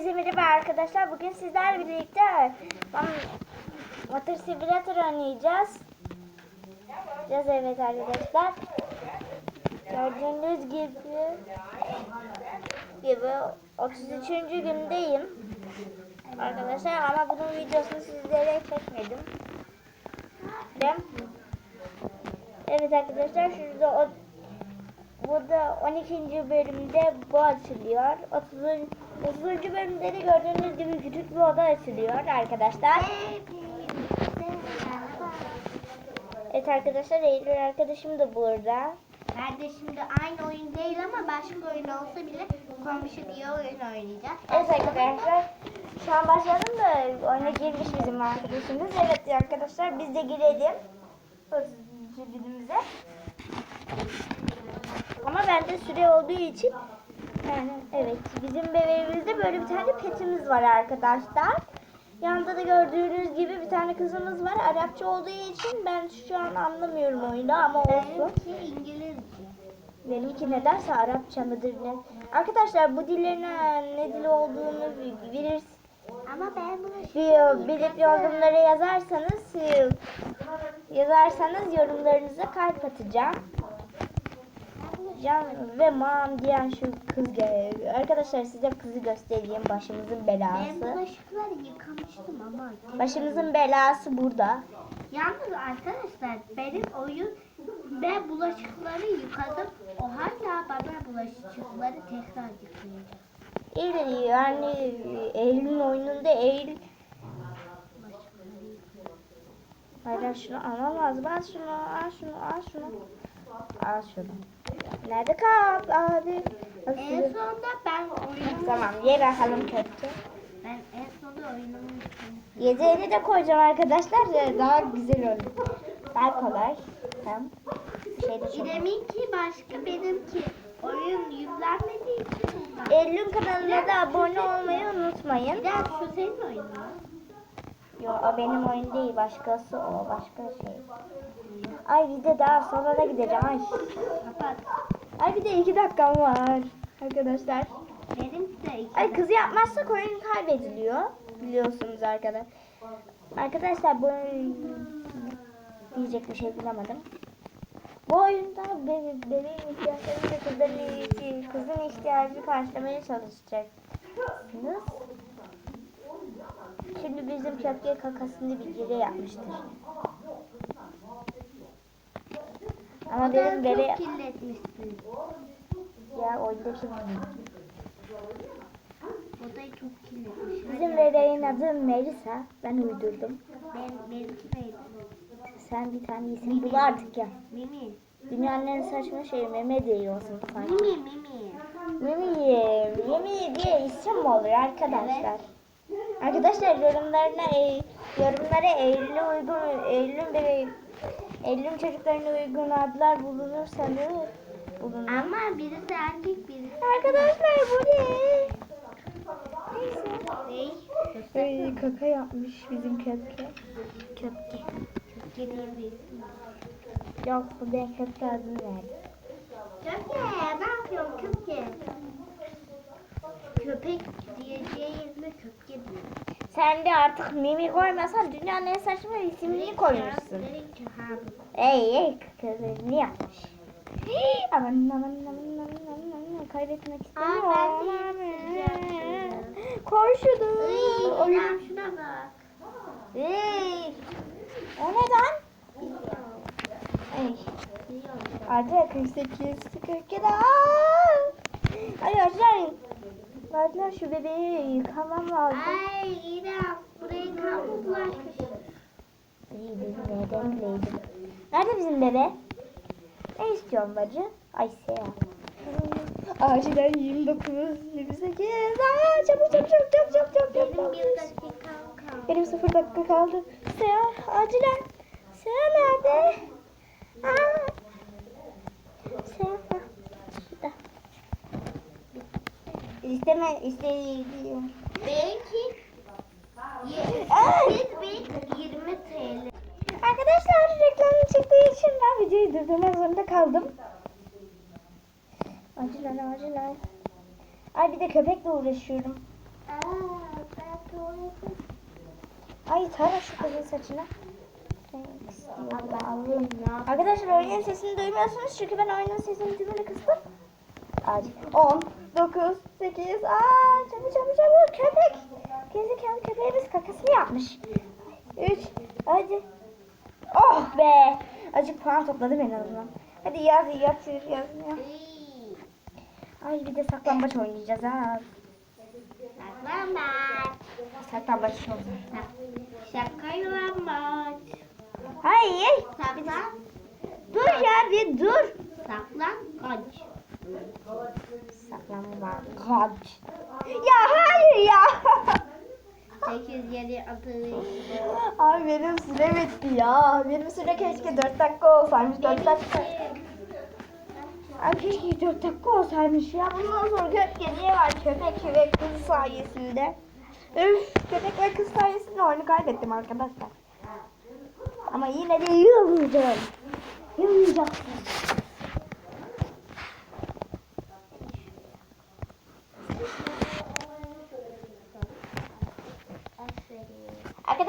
Hepinize merhaba arkadaşlar. Bugün sizlerle birlikte Motor Simulator oynayacağız. Biraz evet arkadaşlar. Gördüğünüz gibi gibi 33. gündeyim. Arkadaşlar ama bunun videosunu sizlere çekmedim. Evet arkadaşlar şurada o Burada 12. bölümde bu açılıyor. 30. 30. bölümde de gördüğünüz gibi küçük bir oda açılıyor arkadaşlar. Evet arkadaşlar Eylül arkadaşım da burada. Kardeşim de aynı oyun değil ama başka oyun olsa bile komşu diye oyun oynayacağız. Evet arkadaşlar şu an başlayalım da oyuna girmiş bizim arkadaşımız. Evet arkadaşlar biz de girelim. 30. bölümümüze. Ama bende süre olduğu için yani evet bizim bebeğimizde böyle bir tane petimiz var arkadaşlar. Yanında da gördüğünüz gibi bir tane kızımız var. Arapça olduğu için ben şu an anlamıyorum oyunu ama olsun. Benimki İngilizce. Benimki nedense Arapça mıdır ne? Arkadaşlar bu dillerin e, ne dil olduğunu bi- bilir, Ama ben bunu bi- bilip yorumlara yazarsanız e, yazarsanız yorumlarınıza kalp atacağım. Can ve mam diyen şu kız geliyor. Arkadaşlar size kızı göstereyim başımızın ben belası. bulaşıkları yıkamıştım ama. Başımızın belası burada. Yalnız arkadaşlar benim oyun ben bulaşıkları yıkadım. O hala bana bulaşıkları tekrar yıkayacak. De yani Eylül'ün oyununda Eylül. Hayır şunu almam lazım. Al şunu, al şunu, al şunu. Al şunu. Nerede kal abi? En sonunda ben oyunumu Tamam ye bakalım köfte. ben en sonunda oyunumu yıkadım. Yedeğini de koyacağım arkadaşlar. ya Daha güzel olur. Daha kolay. Tamam. Şey. İrem'inki başka benimki. Oyun yüklenmediği için. Eylül kanalına da abone olmayı unutmayın. Bir şu senin oyunun. Yo o benim oyun değil. Başkası o. Başka şey. Ay bir de daha sonra da gideceğim. Ay. Kapat. Ay bir de iki dakikam var. Arkadaşlar. Benimki de iki. Ay kızı yapmazsak oyun kaybediliyor. Biliyorsunuz arkadaşlar. Arkadaşlar bu diyecek bir şey bulamadım. Bu oyunda bebe, bebeğin ihtiyaçlarını ve kızların, ihti- kızın ihtiyacını karşılamaya çalışacaksınız. Şimdi bizim köpke kakasını bir kere yapmıştır. Ama O benim çok kirletmişsin. Ya oyunda kim oynuyor? Çok kirletmiş. Bizim bebeğin adı Melisa. Ben uydurdum. Ben, benimki neydi? Sen bir tane isim bul artık ya. Mimi. Dünyanın en saçma şeyi Meme diyorsun sanki. Mimi, Mimi. Mimi, Mimi diye isim mi olur arkadaşlar? Arkadaşlar yorumlarına e, yorumlara Eylül'e uygun Eylül'ün bebeği Eylül'ün çocuklarına uygun adlar bulunursanız bulunur. Ama birisi erkek, birisi Arkadaşlar bu ne? şey. Ay, kaka yapmış bizim köpke. Köpke. Köpke diye bir isim. Yok bu ben köpke adını verdim. Köpke, ne yapıyorsun köpke? Köpek köpke diyor. Sen de artık Mimi koymasan dünyanın en saçma isimini koymuşsun. Ey ey kızı ne yapmış? Aman aman aman aman aman aman kaybetmek istemiyorum. Aa, ben de yapacağım. Oyun. Şuna bak. Ey. O neden? Ey. Artı 48 47 Ay acayip. Verdiler şu bebeği yıkamam lazım. Ay İrem burayı kan mı bulaşmış? İyi benim neden bileydim. Nerede bizim bebe? Ne istiyorsun bacı? Ay Seya. Acilen 29, 28. Aa, çabuk çabuk çabuk çabuk çabuk çabuk Benim çabuk. bir dakikam kaldı. Benim sıfır dakika kaldı. Seya acilen. Seya nerede? Aa. Seya. ha, Şurada. İsteme, istediğim. Belki Ay. 20 TL. Arkadaşlar reklamın çıktığı için ben videoyu durdurmak zorunda kaldım. Acilen acilen. Ay bir de köpekle uğraşıyorum. Ay tara şu kızın saçına. Arkadaşlar oyunun sesini duymuyorsunuz çünkü ben oyunun sesini tümüyle kıstım. Acil. 10, 9, 8, aa çabuk çabuk çabuk köpek. Gezekalı köpeğimiz kakasını yapmış. 3, hadi. Oh be. Azıcık puan topladım en azından. Hadi yaz yaz yaz yaz. Ay bir de saklambaç oynayacağız ha. Saklambaç. Saklambaç olsun. Şakaylambaç. Hayır. Saklan. Dur ya bir dur. Saklambaç. Saklambaç. Ya hayır ya. 8 7 atış. Ay benim süre bitti ya. Benim süre keşke 4 dakika olsaymış. 4 dakika. Ay keşke 4 dakika olsaymış ya. Bundan sonra hep geriye var köpek ve kız sayesinde. Üf köpek ve kız sayesinde oyunu kaybettim arkadaşlar. Ama yine de yılmayacağım. Yılmayacaksın.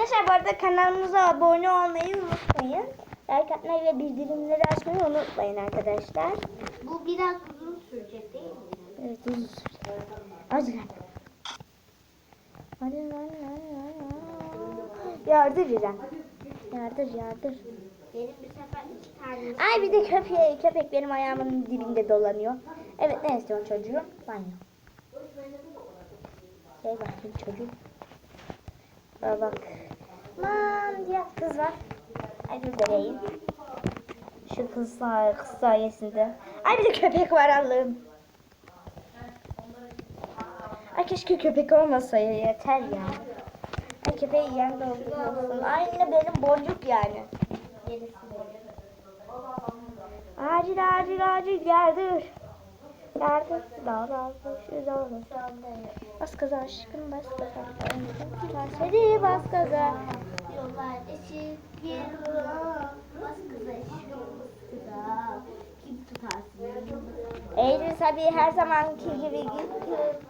Arkadaşlar bu arada kanalımıza abone olmayı unutmayın. Like atmayı ve bildirimleri açmayı unutmayın arkadaşlar. Bu biraz uzun sürecek değil mi? Evet uzun süre. Hadi lan. Hadi lan lan lan. Yardır İrem. Yardır yardır. Benim bir sefer iki tane. Ay bir de köpek, köpek benim ayağımın dibinde dolanıyor. Evet ne istiyorsun çocuğum? Banyo. Gel bakayım çocuğum. Bak bak. Man diye kız var. Ay dur vereyim. Şu kız, say- kız sayesinde. Ay bir de köpek var Allah'ım. Ay keşke köpek olmasa ya yeter ya. Ay köpeği yiyen de olsun. Aynı benim boncuk yani. Acil acil acil yardır. Yardır. Dağ dağ şu dağ dağ. Bas gaza aşkım bas gaza. Hadi bas gaza. Yollar eşit bir yolda. Bas kıza eşit. Kim tutarsın? Eylül tabii her zamanki gibi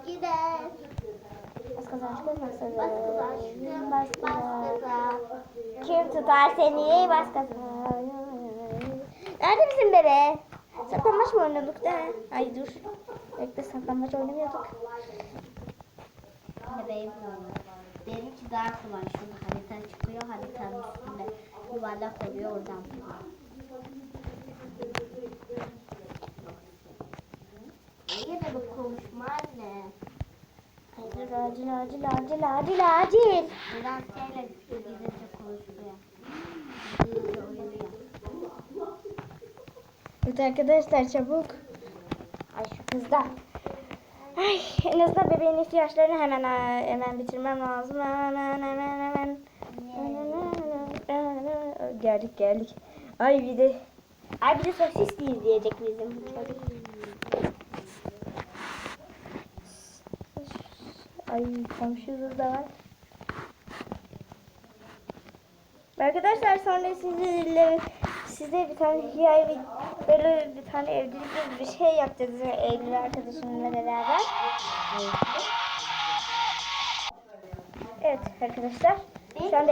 gider. Bas gaza aşkım bas gaza. Gaza. Kim tutar seni bas gaza. Nerede bizim bebe? Saklanmaç mı oynadık da? Ay dur. Bekle saklanmaç oynamıyorduk. Bebeğim daha kolay. Şurada harita çıkıyor. Haritanın üstünde yuvarlak oluyor. Oradan. Yine bu konuşma anne. Acil acil acil acil acil acil. Biraz şeyle gidince konuşuyor. Evet arkadaşlar çabuk. Ay şu kızda. Ay en azından bebeğin ihtiyaçlarını hemen hemen bitirmem lazım. Hemen hemen hemen. Geldik geldik. Ay bir de Ay bir de sosis de izleyecek bizim çocuk. Ay komşumuz da var. Arkadaşlar sonra sizinle size bir tane hikaye bir böyle bir tane evlilik gibi bir şey yapacağız Eylül arkadaşımla beraber. Evet arkadaşlar. Şu an mi?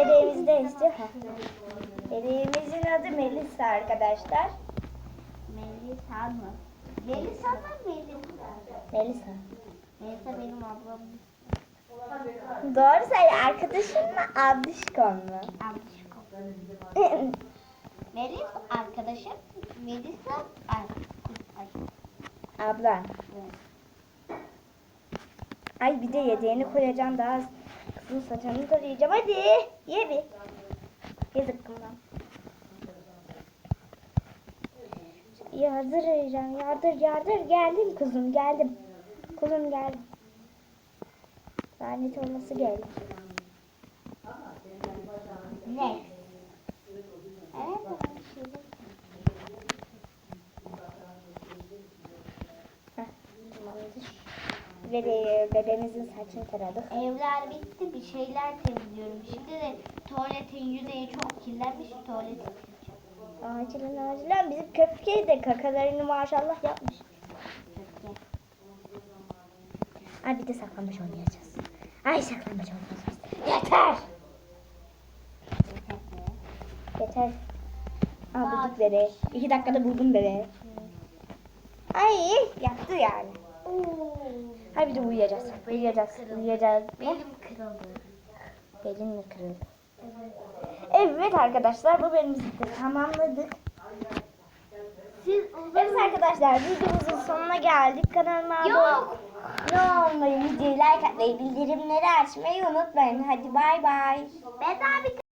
Bebeğimizin adı Melisa arkadaşlar. Melisa mı? Melisa mı Melisa? Melisa. Melisa benim ablam. Doğru söyle arkadaşın mı abdişkon mu? Abişko. Melis arkadaşım. Melisa ay. ay. Ablan. Evet. Ay bir de yedeğini koyacağım daha az. Kızın saçını tarayacağım. Hadi ye bir. Ye zıkkımdan. Yardır arayacağım. Yardır yardır. Geldim kuzum geldim. Kuzum geldim. Lanet olması geldi. Ne? Evet. Şimdi Heh, tamamdır. Ve be- bebeğimizin saçını taradık. Evler bitti. Bir şeyler temizliyorum. Şimdi de tuvaletin yüzeyi çok kirlenmiş. Sileceğim. Acilen acilen bizim köpke de kakalarını maşallah yapmış. Peki. Ay bir de saklanmış oynayacağız. Ay saklanmaç olmaz. Yeter. Yeter. Aa bulduk bere. İki dakikada buldum bere. Ay yattı yani. Hadi bir de uyuyacağız. Uyuyacağız. Uyuyacağız. Belim kırıldı. Belin mi kırıldı? Evet. Arkadaşlar bu bölümümüzü de tamamladık. Siz Evet arkadaşlar videomuzun sonuna geldik. Kanalıma abone Yok. abone olmayı, videoyu like atmayı, bildirimleri açmayı unutmayın. Hadi bay bay. Ben abi